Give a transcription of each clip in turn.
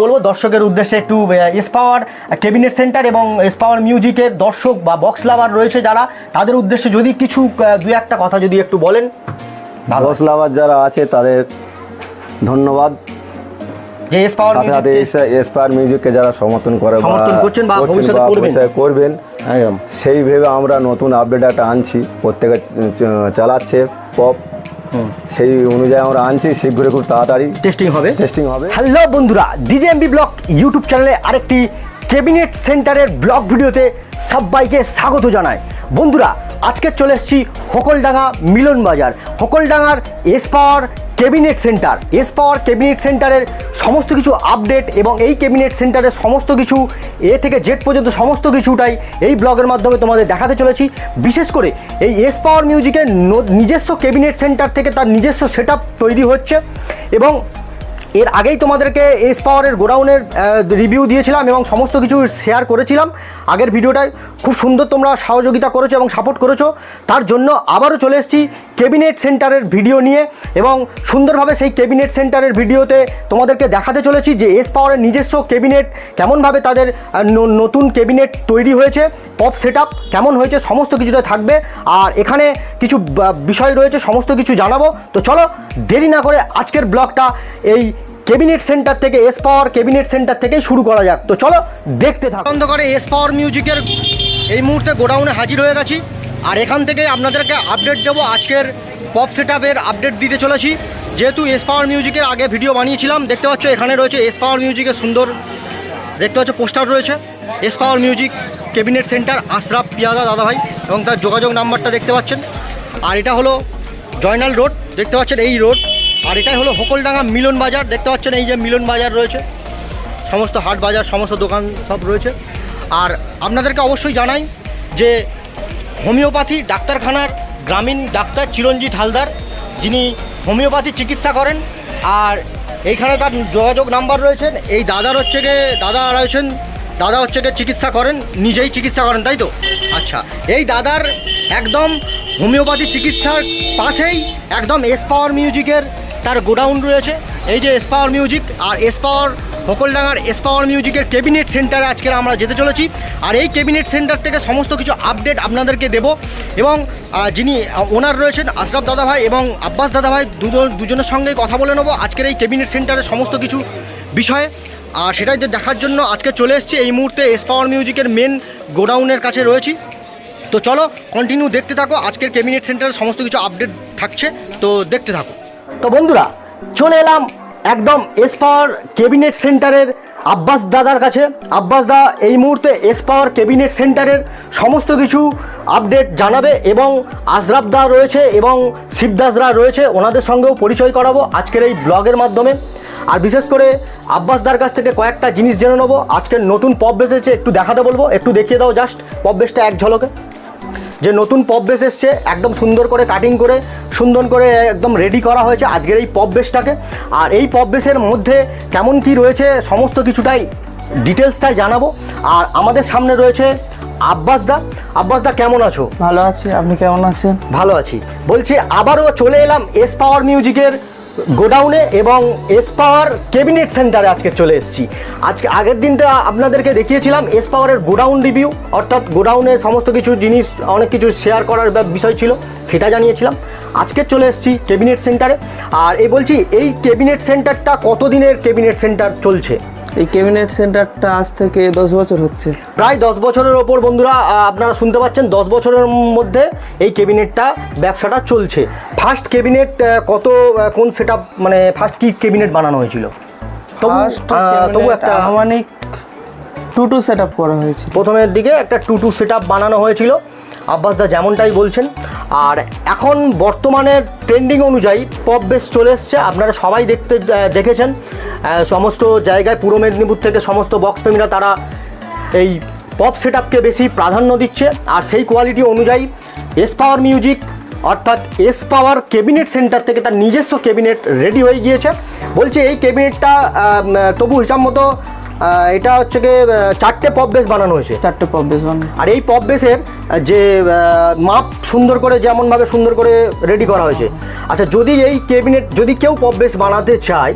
বলব দর্শকের উদ্দেশ্যে একটু এস পাওয়ার ক্যাবিনেট সেন্টার এবং এস পাওয়ার মিউজিকের দর্শক বা বক্স লাভার রয়েছে যারা। তাদের উদ্দেশ্যে যদি কিছু দু একটা কথা যদি একটু বলেন। ভালো। বস লাভার যারা আছে তাদের ধন্যবাদ। যে এস পাওয়ার সাথে সাথে এসপার মিউজিককে যারা সমর্থন করে সমর্থন করছেন বা ভবিষ্যতে করবেন। একদম। সেই ভেবে আমরা নতুন আপডেট একটা আনছি। প্রত্যেকে চালাচ্ছে পপ সেই অনুযায়ী আমরা আনছি শীঘ্রই খুব তাড়াতাড়ি। টেস্টিং হবে। টেস্টিং হবে। হ্যালো বন্ধুরা ডিজেএমবি ব্লক ইউটিউব চ্যানেলে আরেকটি ক্যাবিনেট সেন্টারের ব্লগ ভিডিওতে সবাইকে স্বাগত জানায় বন্ধুরা আজকে চলে এসেছি হোকলডাঙ্গা Milan Bazar হোকলডাঙ্গার S power cabinet centre. S power cabinet সেন্টারের সমস্ত কিছু আপডেট এবং এই ক্যাবিনেট সেন্টারের সমস্ত কিছু, এ থেকে জেড পর্যন্ত সমস্ত কিছুটাই এই ব্লগের মাধ্যমে তোমাদের দেখাতে চলেছি। বিশেষ করে এই এস পাওয়ার মিউজিকের নিজস্ব ক্যাবিনেট সেন্টার থেকে তার নিজস্ব সেট তৈরি হচ্ছে এবং এর আগেই তোমাদেরকে এস পাওয়ারের গোডাউনের রিভিউ দিয়েছিলাম এবং সমস্ত কিছু শেয়ার করেছিলাম। আগের ভিডিওটায় খুব সুন্দর তোমরা সহযোগিতা করেছ এবং সাপোর্ট করেছ। তার জন্য আবারও চলে এসেছি ক্যাবিনেট সেন্টারের ভিডিও নিয়ে এবং সুন্দরভাবে সেই ক্যাবিনেট সেন্টারের ভিডিওতে তোমাদেরকে দেখাতে চলেছি যে এস পাওয়ারের নিজস্ব ক্যাবিনেট কেমনভাবে তাদের নতুন ক্যাবিনেট তৈরি হয়েছে পপ সেট কেমন হয়েছে, সমস্ত কিছুতে থাকবে। আর এখানে কিছু বিষয় রয়েছে, সমস্ত কিছু জানাব। তো চলো দেরি না করে আজকের ব্লগটা এই ক্যাবিনেট সেন্টার থেকে এস পাওয়ার কেবিনেট সেন্টার থেকে শুরু করা যাক। তো চলো দেখতে থাকো। এস পাওয়ার মিউজিকের এই মুহূর্তে গোডাউনে হাজির হয়ে গেছি। আর এখান থেকে আপনাদেরকে আপডেট দেবো আজকের পপ সেট আপডেট দিতে চলেছি। যেহেতু এস পাওয়ার মিউজিকের আগে ভিডিও বানিয়েছিলাম, দেখতে পাচ্ছ এখানে রয়েছে এস পাওয়ার মিউজিকের সুন্দর, দেখতে পাচ্ছ পোস্টার রয়েছে। S power music cabinet centre Ashraf Piyada দাদাভাই এবং তার যোগাযোগ নাম্বারটা দেখতে পাচ্ছেন। আর এটা হলো জয়নাল রোড দেখতে পাচ্ছেন এই রোড আর এটাই হলো হোকলডাঙ্গা মিলন বাজার। দেখতে পাচ্ছেন এই যে মিলন বাজার রয়েছে। সমস্ত হাট বাজার, সমস্ত দোকান সব রয়েছে। আর আপনাদেরকে অবশ্যই জানাই যে হোমিওপ্যাথি ডাক্তারখানার গ্রামীণ ডাক্তার চিরঞ্জিত হালদার, যিনি হোমিওপ্যাথি চিকিৎসা করেন। আর এইখানে তার যোগাযোগ নাম্বার রয়েছেন এই দাদার হচ্ছে গিয়ে, দাদা রয়েছেন, দাদা হচ্ছে গিয়ে চিকিৎসা করেন, নিজেই চিকিৎসা করেন, তাই তো? আচ্ছা এই দাদার একদম হোমিওপ্যাথি চিকিৎসার পাশেই একদম এস পাওয়ার মিউজিকের তার গোডাউন রয়েছে। এই যে এস পাওয়ার মিউজিক আর এস পাওয়ার হোকলডাঙ্গার এস পাওয়ার মিউজিকের ক্যাবিনেট সেন্টারে আজকে আমরা যেতে চলেছি। আর এই ক্যাবিনেট সেন্টার থেকে সমস্ত কিছু আপডেট আপনাদেরকে দেব। এবং যিনি ওনার রয়েছেন আশরাফ দাদাভাই এবং আব্বাস দাদাভাই, দুজন, দুজনের সঙ্গেই কথা বলে নেব আজকের এই ক্যাবিনেট সেন্টারের সমস্ত কিছু বিষয়ে। আর সেটাই দেখার জন্য আজকে চলে এসছি। এই মুহূর্তে এস পাওয়ার মিউজিকের মেন গোডাউনের কাছে রয়েছি। তো চলো কন্টিনিউ দেখতে থাকো। আজকের ক্যাবিনেট সেন্টারের সমস্ত কিছু আপডেট থাকছে। তো দেখতে থাকো। তো বন্ধুরা, চলে এলাম একদম এস পাওয়ার ক্যাবিনেট সেন্টারের আব্বাস দাদার কাছে। আব্বাস দা, এই মুহূর্তে এস পাওয়ার ক্যাবিনেট সেন্টারের সমস্ত কিছু আপডেট জানাবে এবং আশরাফ দা রয়েছে এবং শিবদাসরা রয়েছে, ওনাদের সঙ্গেও পরিচয় করাবো আজকের এই ব্লগের মাধ্যমে। আর বিশেষ করে আব্বাস দার কাছ থেকে কয়েকটা জিনিস জেনে নেব। আজকের নতুন পপ বেস এসেছে, একটু দেখাতে বলব, একটু দেখিয়ে দাও জাস্ট পপ বেসটা এক ঝলকে। যে নতুন পপ বেস এসছে, একদম সুন্দর করে কাটিং করে সুন্দর করে একদম রেডি করা হয়েছে আজকের এই পপ বেসটাকে। আর এই পপ বেসের মধ্যে কেমন কি রয়েছে সমস্ত কিছুটাই ডিটেলসটাই জানাব। আর আমাদের সামনে রয়েছে আব্বাস দা। আব্বাস দা কেমন আছো? ভালো আছি আপনি কেমন আছেন? ভালো আছি। বলছি আবারও চলে এলাম এস পাওয়ার মিউজিকের গোডাউনে এবং এস পাওয়ার ক্যাবিনেট সেন্টারে আজকে চলে এসেছি। আজকে আগের দিনটা আপনাদেরকে দেখিয়েছিলাম এস পাওয়ারের গোডাউন রিভিউ অর্থাৎ গোডাউনে সমস্ত কিছু জিনিস অনেক কিছু শেয়ার করার বিষয় ছিল সেটা জানিয়েছিলাম। আজকে চলে এসেছি ক্যাবিনেট সেন্টারে আর এই বলছি এই ক্যাবিনেট সেন্টারটা কতদিনের ক্যাবিনেট সেন্টার চলছে? এই ক্যাবিনেট সেন্টারটা আজ থেকে দশ বছর হচ্ছে। প্রায় দশ বছরের ওপর বন্ধুরা আপনারা শুনতে পাচ্ছেন দশ বছরের মধ্যে এই ক্যাবিনেটটা ব্যবসাটা চলছে। ফার্স্ট ক্যাবিনেট কত কোন সেট মানে ফার্স্ট কি ক্যাবিনেট বানানো হয়েছিল? তবু একটা আনুমানিক টু টু সেট আপ করা হয়েছে প্রথমের দিকে একটা টু টু সেট বানানো হয়েছিল। আব্বাস দা যেমনটাই বলছেন। আর এখন বর্তমানে ট্রেন্ডিং অনুযায়ী পপ বেস চলে এসছে। আপনারা সবাই দেখতে দেখেছেন। সমস্ত জায়গায় পূর্ব মেদিনীপুর থেকে সমস্ত বক্স প্রেমীরা তারা এই পপ সেট বেশি প্রাধান্য দিচ্ছে। আর সেই কোয়ালিটি অনুযায়ী এস পাওয়ার মিউজিক অর্থাৎ এস পাওয়ার ক্যাবিনেট সেন্টার থেকে তার নিজস্ব ক্যাবিনেট রেডি হয়ে গিয়েছে। বলছে এই ক্যাবিনেটটা তবু হিসাব মতো এটা হচ্ছে গিয়ে চারটে পপ বেস বানানো হয়েছে। চারটে পপ বেশ বানানো। আর এই পপ বেসের যে মাপ সুন্দর করে যেমনভাবে সুন্দর করে রেডি করা হয়েছে। আচ্ছা যদি এই ক্যাবিনেট যদি কেউ পপ বেস বানাতে চায়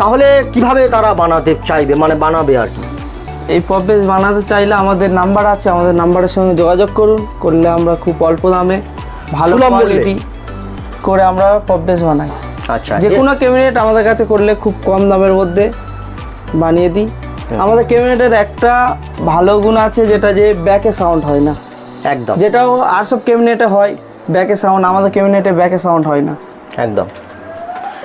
তাহলে কীভাবে তারা বানাতে চাইবে? মানে বানাবে আর কি? এই পপ বেস বানাতে চাইলে আমাদের নাম্বার আছে আমাদের নাম্বারের সঙ্গে যোগাযোগ করুন। করলে আমরা খুব অল্প দামে ভালো কোয়ালিটি করে আমরা পপ বেস বানাই। আচ্ছা যে কোনো ক্যাবিনেট আমাদের কাছে করলে খুব কম দামের মধ্যে বানিয়ে দিই। আমাদের ক্যাবিনেটের একটা ভালো গুণ আছে যেটা যে ব্যাকে সাউন্ড হয় না। একদম। যেটাও আর সব ক্যাবিনেটে হয় ব্যাকে সাউন্ড আমাদের ক্যাবিনেটে ব্যাকে সাউন্ড হয় না। একদম।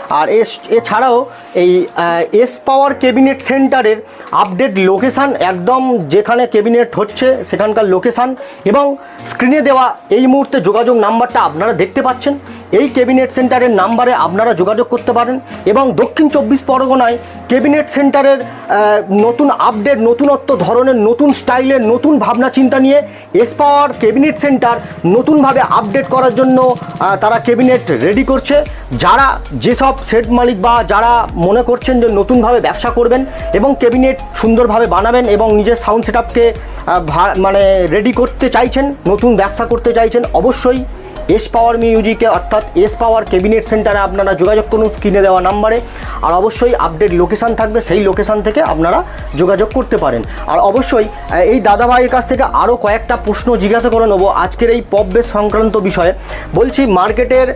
আর এস এছাড়াও এই এস পাওয়ার ক্যাবিনেট সেন্টারের আপডেট লোকেশান একদম যেখানে ক্যাবিনেট হচ্ছে সেখানকার লোকেশান এবং স্ক্রিনে দেওয়া এই মুহূর্তে যোগাযোগ নাম্বারটা আপনারা দেখতে পাচ্ছেন। এই ক্যাবিনেট সেন্টারের নাম্বারে আপনারা যোগাযোগ করতে পারেন এবং দক্ষিণ চব্বিশ পরগনায় ক্যাবিনেট সেন্টারের নতুন আপডেট নতুনত্ব ধরনের, নতুন স্টাইলের, নতুন ভাবনা চিন্তা নিয়ে এস পাওয়ার ক্যাবিনেট সেন্টার নতুনভাবে আপডেট করার জন্য তারা ক্যাবিনেট রেডি করছে। যারা যেসব সেট মালিক বা যারা মনে করছেন যে নতুনভাবে ব্যবসা করবেন এবং ক্যাবিনেট সুন্দরভাবে বানাবেন এবং নিজের সাউন্ড সেট আপকে মানে রেডি করতে চাইছেন, নতুন ব্যবসা করতে চাইছেন, অবশ্যই এস পাওয়ার মিউজিকে অর্থাৎ এস পাওয়ার ক্যাবিনেট সেন্টারে আপনারা যোগাযোগ করুন স্ক্রিনে দেওয়া নাম্বারে আর অবশ্যই আপডেট লোকেশান থাকবে, সেই লোকেশান থেকে আপনারা যোগাযোগ করতে পারেন। আর অবশ্যই এই দাদাভাইয়ের কাছ থেকে আরও কয়েকটা প্রশ্ন জিজ্ঞাসা করে নেব আজকের এই পপ বেস সংক্রান্ত বিষয়ে। বলছি, মার্কেটের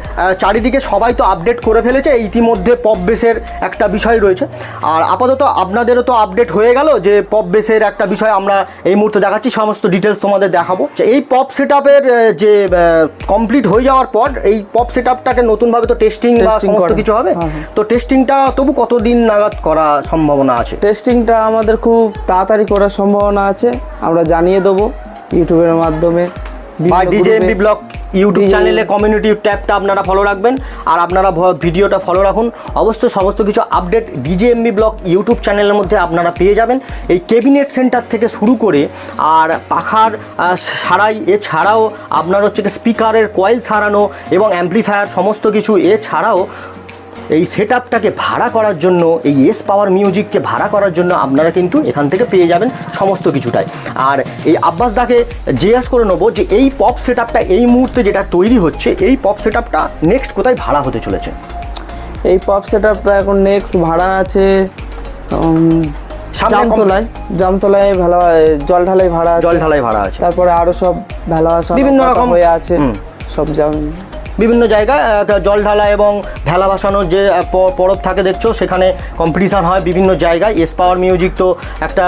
চারিদিকে সবাই তো আপডেট করে ফেলেছে, ইতিমধ্যে পপ বেসের একটা বিষয় রয়েছে। আর আপাতত আপনাদেরও তো আপডেট হয়ে গেল যে পপ বেসের একটা বিষয় আমরা এই মুহূর্তে দেখাচ্ছি, সমস্ত ডিটেলস তোমাদের দেখাবো। এই পপ সেট যে কমপ্লিট হয়ে যাওয়ার পর এই পপ সেট আপটাকে নতুনভাবে তো টেস্টিং বা সমস্ত কিছু হবে হ্যাঁ, হ্যাঁ। তো টেস্টিংটা তবু কতদিন নাগাদ করা সম্ভাবনা আছে টেস্টিংটা আমাদের খুব তাড়াতাড়ি করার সম্ভাবনা আছে আমরা জানিয়ে দেবো ইউটিউবের মাধ্যমে বা ডিজেএমবি। ব্লগ ইউটিউব চ্যানেলে কমিউনিটি ট্যাবটা আপনারা ফলো রাখবেন। আর আপনারা ভিডিওটা ফলো রাখুন। অবশ্যই সমস্ত কিছু আপডেট ডিজেএমবি ব্লগ ইউটিউব চ্যানেলের মধ্যে আপনারা পেয়ে যাবেন। এই ক্যাবিনেট সেন্টার থেকে শুরু করে আর পাখার সারাই এছাড়াও আপনার হচ্ছে স্পিকারের কয়েল সারানো এবং অ্যাম্প্লিফায়ার সমস্ত কিছু এছাড়াও এই সেট আপটাকে ভাড়া করার জন্য এই এস পাওয়ার মিউজিককে ভাড়া করার জন্য আপনারা কিন্তু এখান থেকে পেয়ে যাবেন সমস্ত কিছুটাই। আর এই আব্বাস দাকে জিজ্ঞেস করে নেব যে এই পপ সেট আপটা এই মুহূর্তে যেটা তৈরি হচ্ছে এই পপ সেট আপটা নেক্সট কোথায় ভাড়া হতে চলেছে? এই পপ সেট আপটা এখন নেক্সট ভাড়া আছে জামতলায় জামতলায় ভালো জল ঢালাই ভাড়া আছে। জল ঢালাই ভাড়া আছে। তারপরে আরও সব ভেলা বিভিন্ন রকম- হয়ে আছে সব যেমন বিভিন্ন জায়গায় জল ঢালা এবং ঢালা ভাসানোর যে পরব থাকে দেখছ, সেখানে কম্পিটিশান হয় বিভিন্ন জায়গায়। এস পাওয়ার মিউজিক তো একটা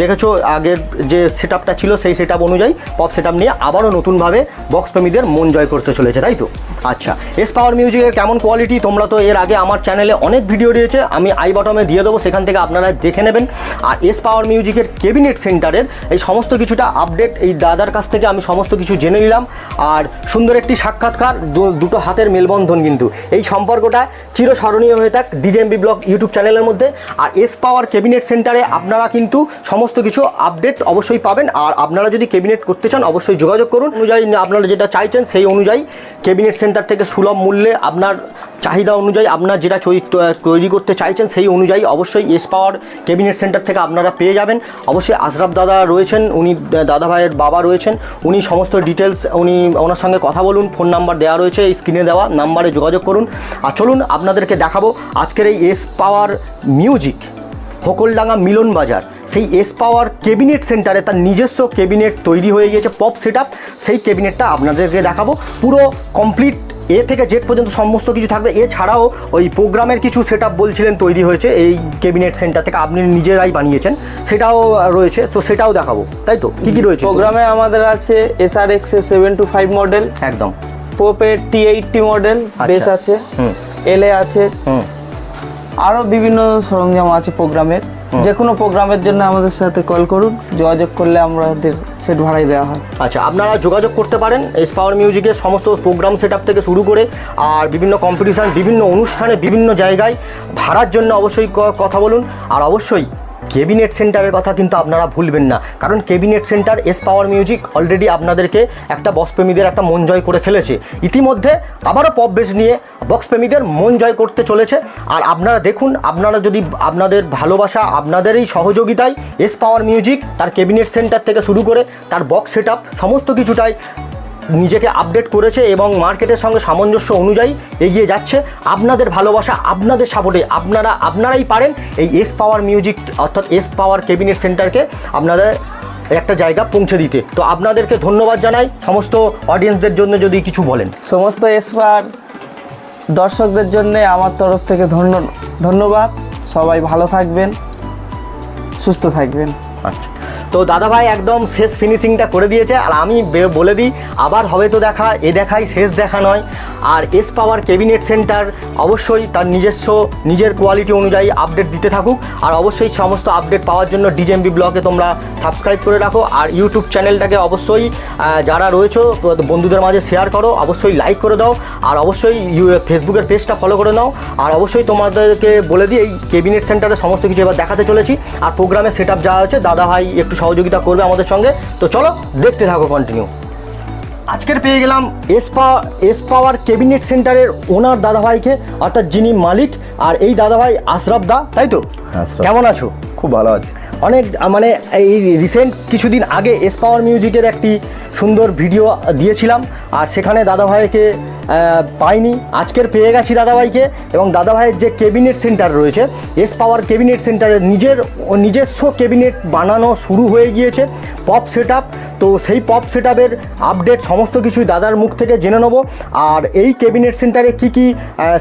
দেখেছ, আগের যে সেট ছিল সেই সেট অনুযায়ী পপ সেট নিয়ে আবারও নতুনভাবে বক্স প্রেমীদের মন জয় করতে চলেছে, তাই তো? আচ্ছা এস পাওয়ার মিউজিকের কেমন কোয়ালিটি তোমরা তো এর আগে আমার চ্যানেলে অনেক ভিডিও রয়েছে আমি আই বটমে দিয়ে দেবো, সেখান থেকে আপনারা দেখে নেবেন। আর এস পাওয়ার মিউজিকের কেবিনেট সেন্টারের এই সমস্ত কিছুটা আপডেট এই দাদার কাছ থেকে আমি সমস্ত কিছু জেনে নিলাম। আর সুন্দর একটি সাক্ষাৎকার দুটো হাতের মেলবন্ধন কিন্তু। এই সম্পর্কটা চিরস্মরণীয় হয়ে থাক ডিজেএমবি ব্লগ ইউটিউব চ্যানেলের মধ্যে। আর এস পাওয়ার কেবিনেট সেন্টারে আপনারা কিন্তু সমস্ত কিছু আপডেট অবশ্যই পাবেন। আর আপনারা যদি কেবিনেট করতে চান, অবশ্যই যোগাযোগ করুন। অনুযায়ী আপনারা যেটা চাইছেন, সেই অনুযায়ী কেবিনেট সেন্টার থেকে সুলভ মূল্যে আপনার চাহিদা অনুযায়ী আপনার যেটা তৈরি করতে চাইছেন সেই অনুযায়ী অবশ্যই এস পাওয়ার ক্যাবিনেট সেন্টার থেকে আপনারা পেয়ে যাবেন। অবশ্যই আশরাফ দাদা রয়েছেন, উনি দাদা ভাইয়ের বাবা রয়েছেন, উনি সমস্ত ডিটেলস উনি ওনার সঙ্গে কথা বলুন ফোন নাম্বার দেওয়া রয়েছে স্ক্রিনে দেওয়া নাম্বারে যোগাযোগ করুন। আর চলুন আপনাদেরকে দেখাবো আজকের এই এস পাওয়ার মিউজিক হোকলডাঙ্গা মিলন বাজার। সেই এস পাওয়ার কেবিনেট সেন্টারে তার নিজস্ব কেবিনেট তৈরি হয়ে গিয়েছে পপ সেট সেই কেবিনেটটা আপনাদেরকে দেখাবো। পুরো কমপ্লিট এ থেকে জেড পর্যন্ত সমস্ত কিছু থাকবে। এছাড়াও ওই প্রোগ্রামের কিছু সেট বলছিলেন তৈরি হয়েছে এই কেবিনেট সেন্টার থেকে। আপনি নিজেরাই বানিয়েছেন। সেটাও রয়েছে। তো সেটাও দেখাবো। তাই তো? কী কী রয়েছে? প্রোগ্রামে আমাদের আছে S R X seven two five model একদম। পোপের টি এইটটি মডেল বেস আছে। হুম। এলে আছে। হুম। আরও বিভিন্ন সরঞ্জাম আছে প্রোগ্রামের। যে কোনো প্রোগ্রামের জন্য আমাদের সাথে কল করুন যোগাযোগ করলে আমাদের সেট ভাড়াই দেওয়া হয়। আচ্ছা আপনারা যোগাযোগ করতে পারেন এস পাওয়ার মিউজিকের সমস্ত প্রোগ্রাম সেট থেকে শুরু করে আর বিভিন্ন কম্পিটিশান বিভিন্ন অনুষ্ঠানে বিভিন্ন জায়গায় ভাড়ার জন্য অবশ্যই কথা বলুন আর অবশ্যই কেবিনেট সেন্টারের কথা কিন্তু আপনারা ভুলবেন না। কারণ cabinet centre S power music already আপনাদেরকে একটা বক্স প্রেমীদের একটা মন জয় করে ফেলেছে। ইতিমধ্যে আবারও পপ বেস নিয়ে বক্স প্রেমীদের মন জয় করতে চলেছে। আর আপনারা দেখুন, আপনারা যদি আপনাদের ভালোবাসা আপনাদের এই সহযোগিতায় এস পাওয়ার মিউজিক তার কেবিনেট সেন্টার থেকে শুরু করে তার বক্স সেট সমস্ত কিছুটাই নিজেকে আপডেট করেছে এবং মার্কেটের সঙ্গে সামঞ্জস্য অনুযায়ী এগিয়ে যাচ্ছে। আপনাদের ভালোবাসা আপনাদের সাপোর্টে আপনারা আপনারাই পারেন এই এস পাওয়ার মিউজিক অর্থাৎ এস পাওয়ার ক্যাবিনেট সেন্টারকে আপনাদের একটা জায়গা পৌঁছে দিতে। তো আপনাদেরকে ধন্যবাদ জানাই। সমস্ত অডিয়েন্সদের জন্য যদি কিছু বলেন। সমস্ত এস এসপার দর্শকদের জন্য আমার তরফ থেকে ধন্য ধন্যবাদ। সবাই ভালো থাকবেন সুস্থ থাকবেন। আচ্ছা। তো দাদাভাই একদম শেষ ফিনিশিংটা করে দিয়েছে, আর আমি বলে দিই, আবার হবে তো দেখা, এ দেখাই, শেষ দেখা নয়। আর এস পাওয়ার ক্যাবিনেট সেন্টার অবশ্যই তার নিজস্ব, নিজের কোয়ালিটি অনুযায়ী আপডেট দিতে থাকুক। আর অবশ্যই সমস্ত আপডেট পাওয়ার জন্য ডিজেএমবি ব্লগে তোমরা সাবস্ক্রাইব করে রাখো। আর ইউটিউব চ্যানেলটাকে অবশ্যই যারা রয়েছে, বন্ধুদের মাঝে শেয়ার করো, অবশ্যই লাইক করে দাও। আর অবশ্যই ফেসবুকের পেজটা ফলো করে নাও। আর অবশ্যই তোমাদেরকে বলে দিই, এই ক্যাবিনেট সেন্টারে সমস্ত কিছু এবার দেখাতে চলেছি। আর প্রোগ্রামের সেট আপ যা হচ্ছে দাদা ভাই একটু সহযোগিতা করবে আমাদের সঙ্গে। তো চলো, দেখতে থাকো কন্টিনিউ আজকের পেয়ে গেলাম S power S power cabinet সেন্টারের ওনার দাদাভাইকে অর্থাৎ যিনি মালিক আর এই দাদাভাই আশরাফ দা তাই তো? কেমন আছো? খুব ভালো আছি। অনেক মানে এই রিসেন্ট কিছুদিন আগে এস পাওয়ার মিউজিকের একটি সুন্দর ভিডিও দিয়েছিলাম আর সেখানে দাদাভাইকে পাইনি। আজকের পেয়ে গেছি দাদাভাইকে এবং দাদাভাইয়ের যে ক্যাবিনেট সেন্টার রয়েছে এস পাওয়ার ক্যাবিনেট সেন্টারের নিজের নিজস্ব ক্যাবিনেট বানানো শুরু হয়ে গিয়েছে পপ সেট তো সেই পপ সেট আপডেট সমস্ত কিছুই দাদার মুখ থেকে জেনে নেব। আর এই ক্যাবিনেট সেন্টারে কী কী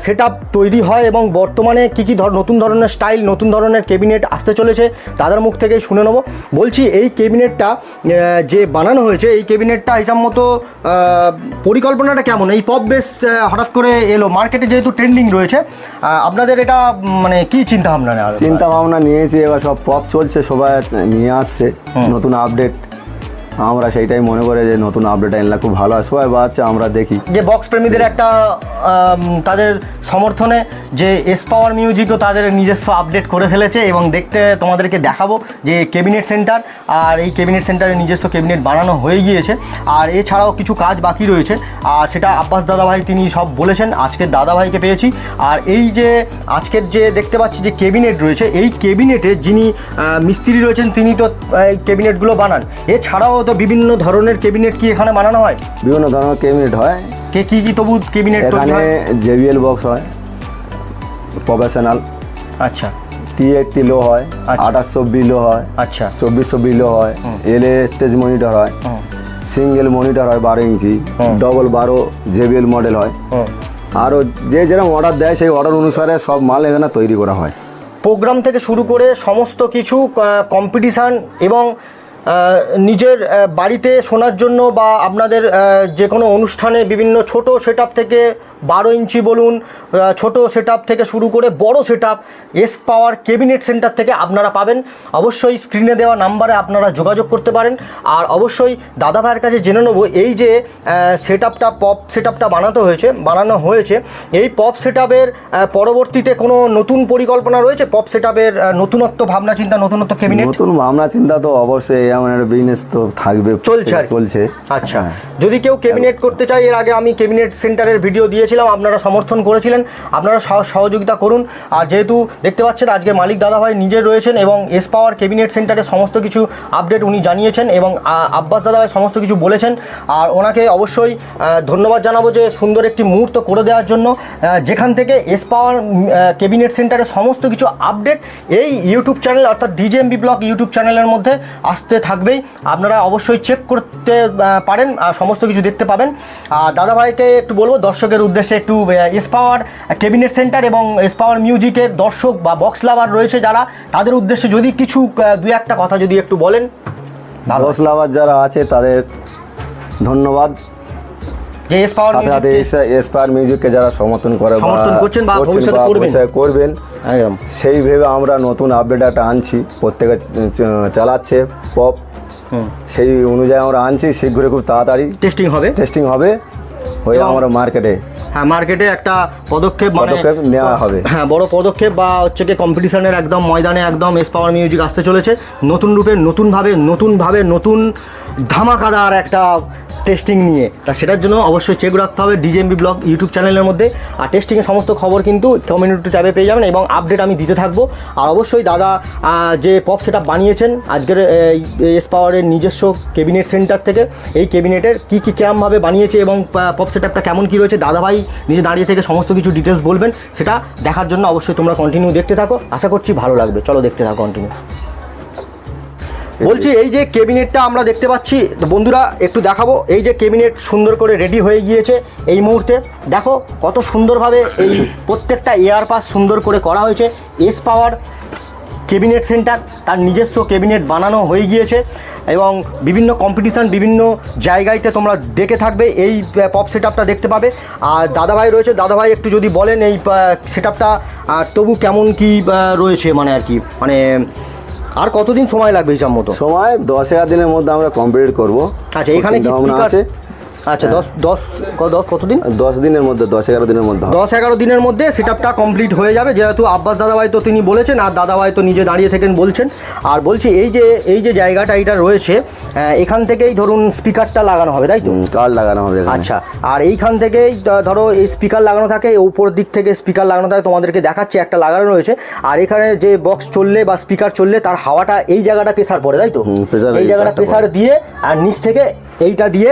সেট তৈরি হয় এবং বর্তমানে কী কী ধর নতুন ধরনের স্টাইল নতুন ধরনের ক্যাবিনেট আসতে চলেছে দাদার মুখ থেকে শুনে নেব। বলছি এই ক্যাবিনেটটা যে বানানো হয়েছে এই ক্যাবিনেটটা হিসাব মতো পরিকল্পনাটা কেমন? এই পপ বেস হঠাৎ করে এলো। মার্কেটে যেহেতু ট্রেন্ডিং রয়েছে আপনাদের এটা মানে কি চিন্তা ভাবনা চিন্তা ভাবনা নিয়েছি এবার সব পপ চলছে সবাই নিয়ে আসছে নতুন আপডেট আমরা সেইটাই মনে করে যে নতুন আপডেট আনলে খুব ভালো হয়। সবাই বাচ্চা আমরা দেখি। যে বক্স প্রেমীদের একটা তাদের সমর্থনে যে এস পাওয়ার মিউজিকও তাদের নিজস্ব আপডেট করে ফেলেছে এবং দেখতে তোমাদেরকে দেখাবো যে ক্যাবিনেট সেন্টার আর এই ক্যাবিনেট সেন্টারে নিজস্ব ক্যাবিনেট বানানো হয়ে গিয়েছে। আর এছাড়াও কিছু কাজ বাকি রয়েছে। আর সেটা আব্বাস দাদাভাই তিনি সব বলেছেন, আজকের দাদাভাইকে পেয়েছি। আর এই যে আজকের যে দেখতে পাচ্ছি যে ক্যাবিনেট রয়েছে, এই ক্যাবিনেটে যিনি মিস্ত্রি রয়েছেন তিনি তো এই ক্যাবিনেটগুলো বানান। এছাড়াও তো বিভিন্ন ধরনের ক্যাবিনেট কি এখানে বানানো হয়? বিভিন্ন ধরনের কেমিনেট হয়। কে কি কি তবু ক্যাবিনেট এখানে জেবিএল বক্স হয় প্রফেশনাল আচ্ছা। টি এইটটি লো হয় আচ্ছা। আঠাশশো বিলো হয় আচ্ছা। চব্বিশশো বিলো হয় এল এ স্টেজ মনিটর হয় সিঙ্গেল মনিটর হয় বারো ইঞ্চি ডবল বারো জেবিএল মডেল হয়। আরও যে যেরকম অর্ডার দেয় সেই অর্ডার অনুসারে সব মাল এখানে তৈরি করা হয়। প্রোগ্রাম থেকে শুরু করে সমস্ত কিছু কম্পিটিশান এবং নিজের বাড়িতে শোনার জন্য বা আপনাদের যে কোনো অনুষ্ঠানে বিভিন্ন ছোট সেট থেকে বারো ইঞ্চি বলুন ছোট সেট থেকে শুরু করে বড় set S power cabinet centre থেকে আপনারা পাবেন। অবশ্যই স্ক্রিনে দেওয়া নাম্বারে আপনারা যোগাযোগ করতে পারেন। আর অবশ্যই দাদা ভাইয়ের কাছে জেনে নেব, এই যে সেট পপ সেট বানাতে হয়েছে, বানানো হয়েছে, এই পপ সেট পরবর্তীতে কোনো নতুন পরিকল্পনা রয়েছে? পপ সেট নতুনত্ব ভাবনা চিন্তা নতুনত্ব ক্যাবিনেট নতুন ভাবনা চিন্তা তো অবশ্যই এমন একটা বিজনেস তো থাকবে চলছে আর কি। চলছে। আচ্ছা। যদি কেউ ক্যাবিনেট করতে চায় এর আগে আমি ক্যাবিনেট সেন্টারের ভিডিও দিয়েছিলাম আপনারা সমর্থন করেছিলেন। আপনারা সহ- সহযোগিতা করুন। আর যেহেতু দেখতে পাচ্ছেন আজকে মালিক দাদাভাই নিজে রয়েছেন এবং এস পাওয়ার ক্যাবিনেট সেন্টারে সমস্ত কিছু আপডেট উনি জানিয়েছেন এবং আ, আব্বাস দাদাভাই সমস্ত কিছু বলেছেন। আর ওনাকে অবশ্যই আ, ধন্যবাদ জানাব যে সুন্দর একটি মুহূর্ত করে দেওয়ার জন্য। আ, যেখান থেকে এস পাওয়ার ক্যাবিনেট সেন্টারে সমস্ত কিছু আপডেট এই ইউটিউব চ্যানেল অর্থাৎ ডিজেএমবি ব্লগ ইউটিউব চ্যানেলের মধ্যে আসতে থাকবেই। আপনারা অবশ্যই চেক করতে পারেন সমস্ত কিছু দেখতে পাবেন। আর দাদাভাইকে একটু বলব, দর্শকের উদ্দেশ্যে একটু স্পাওয়ার পাওয়ার ক্যাবিনেট সেন্টার এবং স্পাওয়ার মিউজিকের দর্শক বা বক্স লাভার রয়েছে যারা, তাদের উদ্দেশ্যে যদি কিছু দু একটা কথা যদি একটু বলেন। বক্স লাভার যারা আছে, তাদের ধন্যবাদ। যে এস সাথে এসপায়ার মিউজিককে যারা সমর্থন করে সমর্থন করছেন বা ভবিষ্যতে করবেন। করবেন একদম। সেই ভেবে আমরা নতুন আপডেট একটা আনছি। প্রত্যেকে চালাচ্ছে পপ সেই অনুযায়ী আমরা আনছি শীঘ্রই খুব তাড়াতাড়ি টেস্টিং হবে। টেস্টিং হবে। হয়ে আমরা মার্কেটে হ্যাঁ মার্কেটে একটা পদক্ষেপ মানে পদক্ষেপ নেওয়া হবে। হ্যাঁ বড় পদক্ষেপ বা হচ্ছে কি কম্পিটিশনের একদম ময়দানে একদম এস পাওয়ার মিউজিক আসতে চলেছে। নতুন রূপে নতুনভাবে নতুনভাবে নতুন ধামাকাদার একটা টেস্টিং নিয়ে। তা সেটার জন্য অবশ্যই চেক রাখতে হবে ডিজেএমবি ব্লগ ইউটিউব চ্যানেলের মধ্যে। আর টেস্টিংয়ের সমস্ত খবর কিন্তু কমিউনিটি ট্যাবে পেয়ে যাবেন এবং আপডেট আমি দিতে থাকব। আর অবশ্যই দাদা যে পপ সেট বানিয়েছেন, আজকের এস পাওয়ারের নিজস্ব ক্যাবিনেট সেন্টার থেকে, এই ক্যাবিনেটের কী কী কেমনভাবে বানিয়েছে এবং পপ সেটআপটা কেমন কী রয়েছে, দাদাভাই নিজে দাঁড়িয়ে থেকে সমস্ত কিছু ডিটেলস বলবেন। সেটা দেখার জন্য অবশ্যই তোমরা কন্টিনিউ দেখতে থাকো। আশা করছি ভালো লাগবে। চলো দেখতে থাকো কন্টিনিউ বলছি এই যে কেবিনেটটা আমরা দেখতে পাচ্ছি তো বন্ধুরা একটু দেখাবো এই যে কেবিনেট সুন্দর করে রেডি হয়ে গিয়েছে এই মুহূর্তে। দেখো কত সুন্দরভাবে এই প্রত্যেকটা এয়ার পাস সুন্দর করে করা হয়েছে। এস পাওয়ার কেবিনেট সেন্টার তার নিজস্ব কেবিনেট বানানো হয়ে গিয়েছে এবং বিভিন্ন কম্পিটিশান বিভিন্ন জায়গাতে তোমরা দেখে থাকবে এই পপ সেট দেখতে পাবে। আর দাদাভাই রয়েছে দাদাভাই একটু যদি বলেন এই সেট আপটা তবু কেমন কি রয়েছে মানে আর কি মানে আর কতদিন সময় লাগবে হিসাব মতো সময় দশ এগারো দিনের মধ্যে আমরা কমপ্লিট করব। আচ্ছা এখানে কি আছে। আচ্ছা দশ দশ ক- দশ কতদিন? দশ দিনের মধ্যে দশ এগারো দিনের মধ্যে দশ এগারো দিনের মধ্যে সেটআপটা কমপ্লিট হয়ে যাবে যেহেতু আব্বাস দাদাভাই তো তিনি বলেছেন আর দাদাভাই তো নিজে দাঁড়িয়ে থেকেন বলছেন। আর বলছি এই যে এই যে জায়গাটা এটা রয়েছে এখান থেকেই ধরুন স্পিকারটা লাগানো হবে তাই তো? কার্ড লাগানো হবে আচ্ছা আর এইখান থেকেই ধরো এই স্পিকার লাগানো থাকে উপর দিক থেকে স্পিকার লাগানো থাকে তোমাদেরকে দেখাচ্ছে একটা লাগানো রয়েছে। আর এখানে যে বক্স চললে বা স্পিকার চললে তার হাওয়াটা এই জায়গাটা প্রেসার পড়ে তাই তো? এই জায়গাটা প্রেসার দিয়ে আর নিচ থেকে এইটা দিয়ে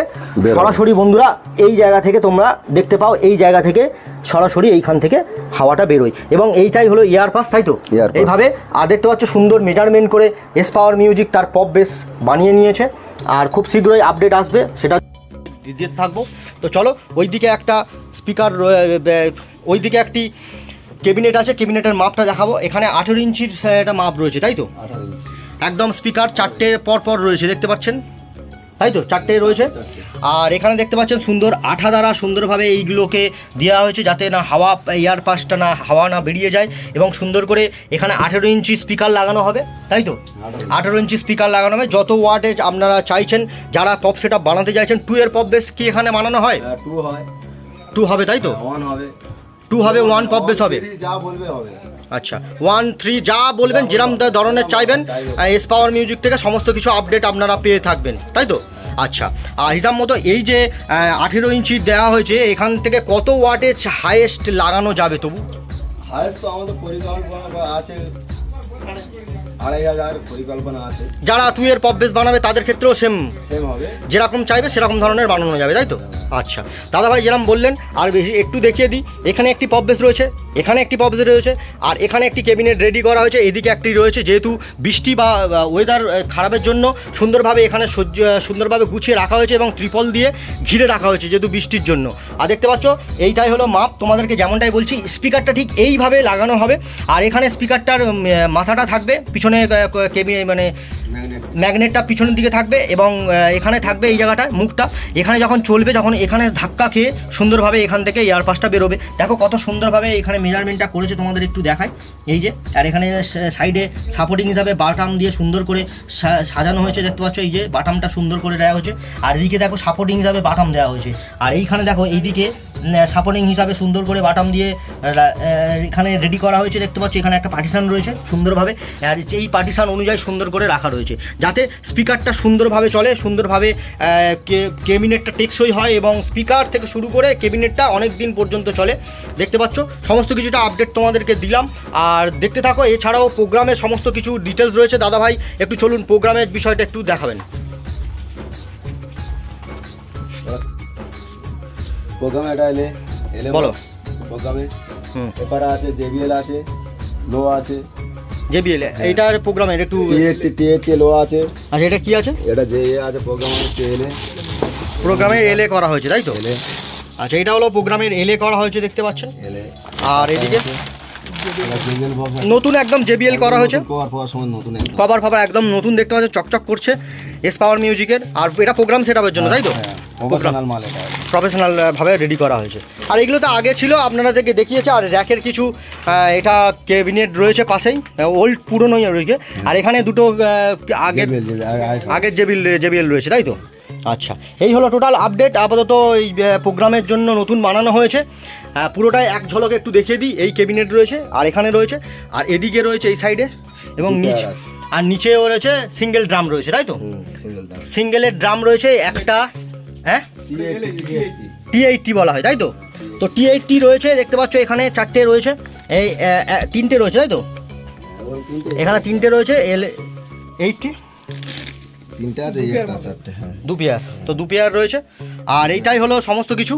হবে। সরাসরি বন্ধুরা এই জায়গা থেকে তোমরা দেখতে পাও এই জায়গা থেকে সরাসরি এইখান থেকে হাওয়াটা বেরোয়। এবং এইটাই হলো ইয়ার পাস তাই তো? এইভাবে আর দেখতে পাচ্ছ সুন্দর মেজারমেন্ট করে এস পাওয়ার মিউজিক তার পপ বেস বানিয়ে নিয়েছে। আর খুব শীঘ্রই আপডেট আসবে সেটা দিতে থাকব। তো চলো ওইদিকে একটা স্পিকার ওইদিকে একটি কেবিনেট আছে কেবিনেটের মাপটা দেখাবো। এখানে আঠেরো ইঞ্চির একটা মাপ রয়েছে তাই তো? একদম স্পিকার চারটে পর পর রয়েছে দেখতে পাচ্ছেন? তাই তো? চারটে রয়েছে। আর এখানে দেখতে পাচ্ছেন সুন্দর আঠা দ্বারা সুন্দরভাবে এইগুলোকে দেওয়া হয়েছে যাতে না হাওয়া এয়ার পাসটা না হাওয়া না বেরিয়ে যায় এবং সুন্দর করে এখানে আঠেরো ইঞ্চি স্পিকার লাগানো হবে তাই তো? আঠেরো ইঞ্চি স্পিকার লাগানো হবে। যত ওয়াটেজ আপনারা চাইছেন যারা পপ সেটা বানাতে চাইছেন টু এর পপ বেস কি এখানে বানানো হয়? টু হয়। টু হবে তাই তো? ওয়ান হবে। টু হবে ওয়ান পপ বেস হবে। যা বলবে হবে। আচ্ছা ওয়ান থ্রি যা বলবেন যেরকম ধরনের চাইবেন এস পাওয়ার মিউজিক থেকে সমস্ত কিছু আপডেট আপনারা পেয়ে থাকবেন তাই তো? আচ্ছা আর হিসাব মতো এই যে আঠেরো ইঞ্চি দেওয়া হয়েছে এখান থেকে কত ওয়াটেজ হাইয়েস্ট লাগানো যাবে তবু? হায়েস্ট তো আমাদের পরিকল্পনা আছে আড়াই হাজার পরিকল্পনা আছে। যারা টু এর পপ বেস বানাবে তাদের ক্ষেত্রেও সেম সেম হবে। যেরকম চাইবে সেরকম ধরনের বানানো যাবে তাই তো? আচ্ছা। দাদাভাই যেরকম বললেন আর বেশি একটু দেখিয়ে দিই। এখানে একটি পপ বেস রয়েছে এখানে একটি পপ বেস রয়েছে আর এখানে একটি ক্যাবিনেট রেডি করা হয়েছে এদিকে একটি রয়েছে যেহেতু বৃষ্টি বা ওয়েদার খারাপের জন্য সুন্দরভাবে এখানে সহ্য সুন্দরভাবে গুছিয়ে রাখা হয়েছে এবং ত্রিপল দিয়ে ঘিরে রাখা হয়েছে যেহেতু বৃষ্টির জন্য। আর দেখতে পাচ্ছ এইটাই হলো মাপ তোমাদেরকে যেমনটাই বলছি স্পিকারটা ঠিক এইভাবে লাগানো হবে। আর এখানে স্পিকারটার মাথাটা থাকবে পিছনে কেবি মানে ম্যাগনেটটা পিছনের দিকে থাকবে এবং এখানে থাকবে এই জায়গাটা, মুখটা। এখানে যখন চলবে, যখন এখানে ধাক্কা খেয়ে সুন্দরভাবে এখান থেকে এয়ার পাসটা বেরোবে। দেখো কত সুন্দরভাবে এখানে মেজারমেন্টটা করেছে, তোমাদের একটু দেখায় এই যে, আর এখানে সাইডে সাপোর্টিং হিসাবে বাটাম দিয়ে সুন্দর করে সাজানো হয়েছে, দেখতে পাচ্ছ? এই যে, বাটামটা সুন্দর করে দেওয়া হয়েছে। আর এদিকে দেখো সাপোর্টিং হিসাবে বাটাম দেওয়া হয়েছে। আর এইখানে দেখো, এইদিকে সাপোর্টিং হিসাবে সুন্দর করে বাটাম দিয়ে এখানে রেডি করা হয়েছে, দেখতে পাচ্ছ? এখানে একটা পার্টিশান রয়েছে সুন্দরভাবে। আর এই পার্টিশান অনুযায়ী সুন্দর করে রাখা রয়েছে। যাতে স্পিকারটা সুন্দরভাবে চলে সুন্দরভাবে কেবিনেটটা টেকসই হয় এবং স্পিকার থেকে শুরু করে কেবিনেটটা অনেক দিন পর্যন্ত চলে। দেখতে পাচ্ছ সমস্ত কিছুটা আপডেট তোমাদেরকে দিলাম। আর দেখতে থাকো এছাড়াও প্রোগ্রামের সমস্ত কিছু ডিটেলস রয়েছে। দাদা ভাই একটু চলুন প্রোগ্রামের বিষয়টা একটু দেখাবেন। প্রোগ্রামে এটা এলে বলো। প্রোগ্রামে এপারে আছে জেবিএল আছে লো আছে। জেবিএল এইটার প্রোগ্রামের একটু লো আছে। আচ্ছা এটা কি আছে? এটা যে আছে প্রোগ্রামের এলে প্রোগ্রামের এলে করা হয়েছে তাই তো? আচ্ছা এটা হলো প্রোগ্রামের এলে করা হয়েছে দেখতে পাচ্ছেন। এলে আর এদিকে? নতুন একদম জেবিএল করা হয়েছে। কভার ফাভার একদম নতুন দেখতে পাচ্ছেন চকচক করছে। এস পাওয়ার মিউজিকের আর এটা প্রোগ্রাম সেট আপের জন্য তাই তো? প্রফেশনাল প্রফেশনাল ভাবে রেডি করা হয়েছে। আর এগুলো তো আগে ছিল আপনাদেরকে দেখিয়েছে। আর র্যাকের কিছু এটা ক্যাবিনেট রয়েছে পাশেই। ওল্ড পুরনোই রয়েছে। আর এখানে দুটো আগের আগের জেবিএল জেবিএল রয়েছে তাই তো? আচ্ছা এই হলো টোটাল আপডেট আপাতত এই প্রোগ্রামের জন্য নতুন বানানো হয়েছে। পুরোটাই এক ঝলকে একটু দেখিয়ে দিই। এই ক্যাবিনেট রয়েছে আর এখানে রয়েছে আর এদিকে রয়েছে এই সাইডে এবং নিচে আর নিচেও রয়েছে সিঙ্গেল ড্রাম রয়েছে তাই তো? সিঙ্গেলের ড্রাম রয়েছে একটা হ্যাঁ? টি এইটটি বলা হয় তাই তো? তো টি এইটটি রয়েছে দেখতে পাচ্ছ এখানে চারটে রয়েছে। এই তিনটে রয়েছে তাই তো? এখানে তিনটে রয়েছে এল এইটটি তিনটা চারটে হ্যাঁ। দু পেয়ার, তো দু পেয়ার রয়েছে। আর এইটাই হলো সমস্ত কিছু।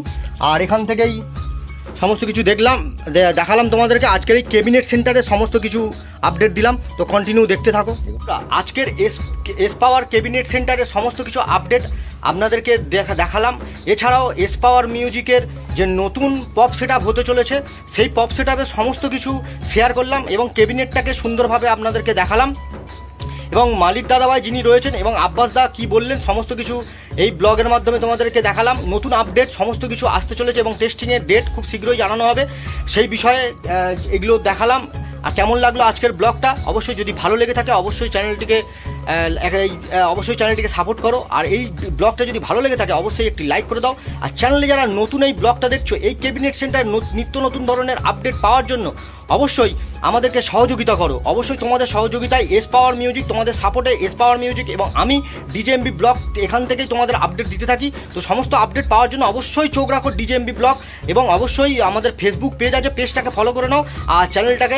আর এখান থেকেই সমস্ত কিছু দেখলাম দেখালাম তোমাদেরকে। আজকের এই ক্যাবিনেট সেন্টারে সমস্ত কিছু আপডেট দিলাম। তো কন্টিনিউ দেখতে থাকো। আজকের এস এস পাওয়ার ক্যাবিনেট সেন্টারের সমস্ত কিছু আপডেট আপনাদেরকে দেখা দেখালাম। এছাড়াও এস পাওয়ার মিউজিকের যে নতুন পপ সেট হতে চলেছে, সেই পপ সেট সমস্ত কিছু শেয়ার করলাম এবং ক্যাবিনেটটাকে সুন্দরভাবে আপনাদেরকে দেখালাম। এবং মালিক দাদাভাই যিনি রয়েছেন এবং আব্বাস দা কি বললেন, সমস্ত কিছু এই ব্লগের মাধ্যমে তোমাদেরকে দেখালাম। নতুন আপডেট সমস্ত কিছু আসতে চলেছে এবং টেস্টিংয়ের ডেট খুব শীঘ্রই জানানো হবে। সেই বিষয়ে এগুলো দেখালাম। আর কেমন লাগল আজকের ব্লগটা? অবশ্যই যদি ভালো লেগে থাকে, অবশ্যই চ্যানেলটিকে অবশ্যই চ্যানেলটিকে সাপোর্ট করো। আর এই ব্লগটা যদি ভালো লেগে থাকে, অবশ্যই একটি লাইক করে দাও। আর চ্যানেলে যারা নতুন এই ব্লগটা দেখছ, এই ক্যাবিনেট সেন্টার নিত্য নতুন ধরনের আপডেট পাওয়ার জন্য অবশ্যই আমাদেরকে সহযোগিতা করো। অবশ্যই তোমাদের সহযোগিতায় এস পাওয়ার মিউজিক তোমাদের সাপোর্টে এস পাওয়ার মিউজিক এবং আমি ডিজেএমবি ব্লগ এখান থেকেই তোমাদের আপডেট দিতে থাকি। তো সমস্ত আপডেট পাওয়ার জন্য অবশ্যই চোখ রাখো ডিজেএমবি ব্লগ এবং অবশ্যই আমাদের ফেসবুক পেজ আছে পেজটাকে ফলো করে নাও আর চ্যানেলটাকে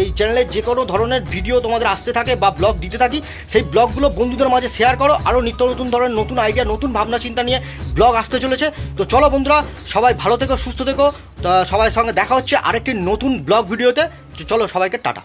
এই চ্যানেলে যে কোনো ধরনের ভিডিও তোমাদের আসতে থাকে বা ব্লগ দিতে থাকি, সেই ব্লগগুলো বন্ধুদের মাঝে শেয়ার করো। আরও নিত্য নতুন ধরনের নতুন আইডিয়া নতুন ভাবনা চিন্তা নিয়ে ব্লগ আসতে চলেছে। তো চলো বন্ধুরা, সবাই ভালো থেকো, সুস্থ থেকো। তো সবাই সঙ্গে দেখা হচ্ছে আরেকটি নতুন ব্লগ ভিডিওতে। চলো সবাইকে টাটা।